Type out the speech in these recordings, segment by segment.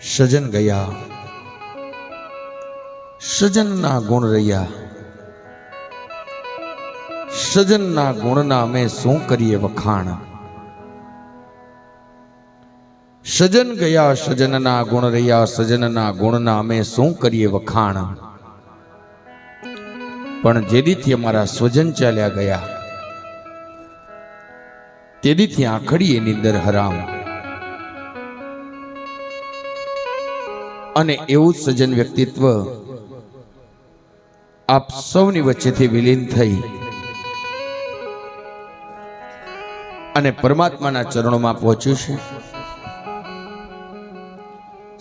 સજન ગયા સજનના ગુણ રહ્યા સજનના ગુણના અમે શું કરીએ વખાણ સજન ગયા સજનના ગુણ રહ્યા સજનના ગુણના અમે શું કરીએ વખાણ પણ જેદીથી અમારા સ્વજન ચાલ્યા ગયા તેદીથી આખડી એની અંદર હરામ અને એવું સજ્જન વ્યક્તિત્વ આપ સૌની વચ્ચેથી વિલીન થઈ અને પરમાત્માના ચરણોમાં પહોંચ્યું છે.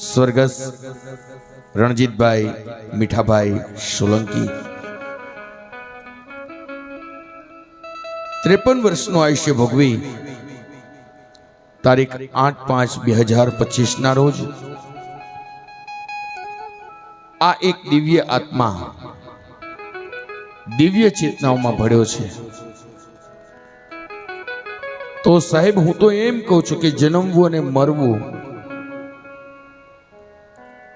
સ્વર્ગસ રણજીતભાઈ મીઠાભાઈ સોલંકી. ત્રેપન વર્ષનું આયુષ્ય ભોગવી તારીખ આઠ પાંચ બે હજાર પચીસના રોજ આ એક દિવ્ય આત્મા દિવ્ય ચેતનાઓમાં ભળ્યો છે. તો સાહેબ, હું તો એમ કહું છું કે જન્મવું અને મરવું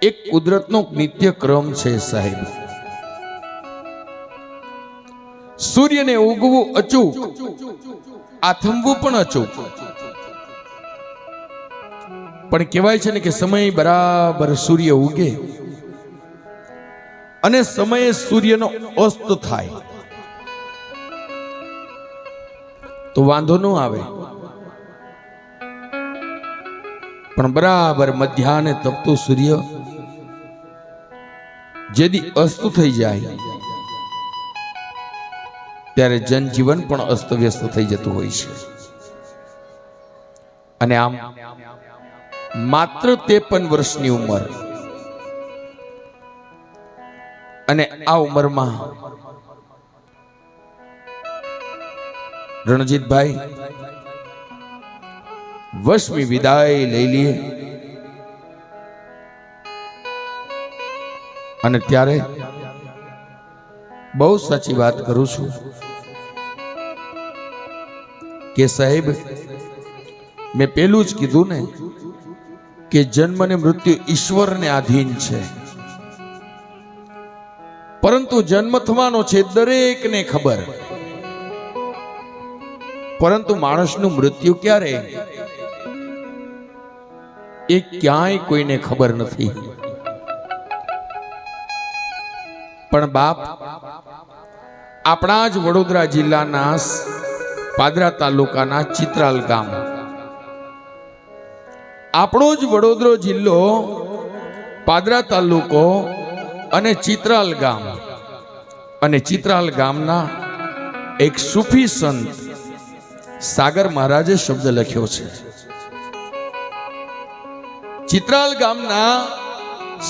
એક કુદરતનો નિત્ય ક્રમ છે સાહેબ. સૂર્યને ઉગવું અચૂક, આથમવું પણ અચૂક. પણ કહેવાય છે ને કે સમય બરાબર સૂર્ય ઉગે. અને સમયે સૂર્યનો અસ્ત થાય. તો વાંધો ન આવે. પણ બરાબર મધ્યાહને તપતો સૂર્ય જેદી અસ્ત થઈ જાય, ત્યારે જનજીવન પણ અસ્તવ્યસ્ત થઈ જતું હોય છે. અને આમ માત્ર ત્રેપન વર્ષની ઉંમર અને આ ઉંમરમાં રણજીતભાઈ વશમી વિદાય લઈ લઈએ. અને ત્યારે બહુ સાચી વાત કરું છું કે સાહેબ, મેં પેલું જ કીધું ને કે જન્મ ને મૃત્યુ ઈશ્વરને આધીન છે. પરંતુ જન્મ થવાનો છે દરેકને ખબર. પરંતુ માણસનું મૃત્યુ ક્યારે? એ ક્યાંય કોઈને ખબર નથી. પણ બાપ, આપણા જ વડોદરા જિલ્લાના પાદરા તાલુકાના ચિત્રાલ ગામ. આપણો જ વડોદરો જિલ્લો પાદરા તાલુકો અને ચિત્રાલ ગામ. અને ચિત્રાલ ગામના એક સુફી સંત સાગર મહારાજે શબ્દ લખ્યો છે. ચિત્રાલ ગામના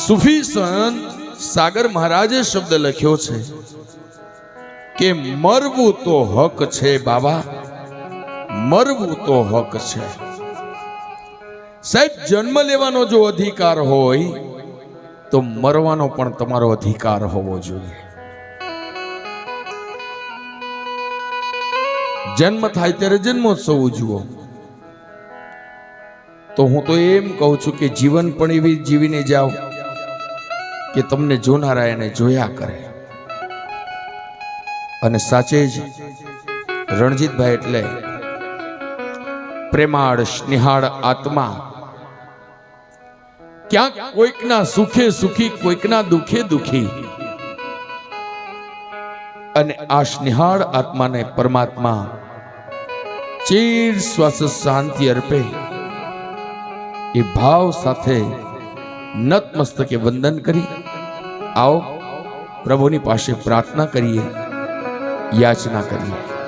સુફી સંત સાગર મહારાજે શબ્દ લખ્યો છે કે મરવું તો હક છે બાબા, મરવું તો હક છે. સાહેબ, જન્મ લેવાનો જો અધિકાર હોય તો મરવાનો પણ તમારો અધિકાર હોવો જોઈએ. જન્મ થાય ત્યારે જન્મોત્સવ ઉજવો. તો હું તો એમ કહું છું કે જીવન પણ એવી જીવીને જાઓ કે તમને જોનારા એને જોયા કરે. અને સાચે જ રણજીતભાઈ એટલે પ્રેમાળ, સ્નેહાળ આત્મા ક્યાંક કોઈકના સુખે સુખી, કોઈકના દુખે દુખી. અને આ સ્નેહાળ આત્માને પરમાત્મા ચીર શ્વાસ શાંતિ અર્પે. એ ભાવ સાથે નતમસ્તકે વંદન કરી. આવો પ્રભુની પાસે પ્રાર્થના કરીએ, યાચના કરીએ.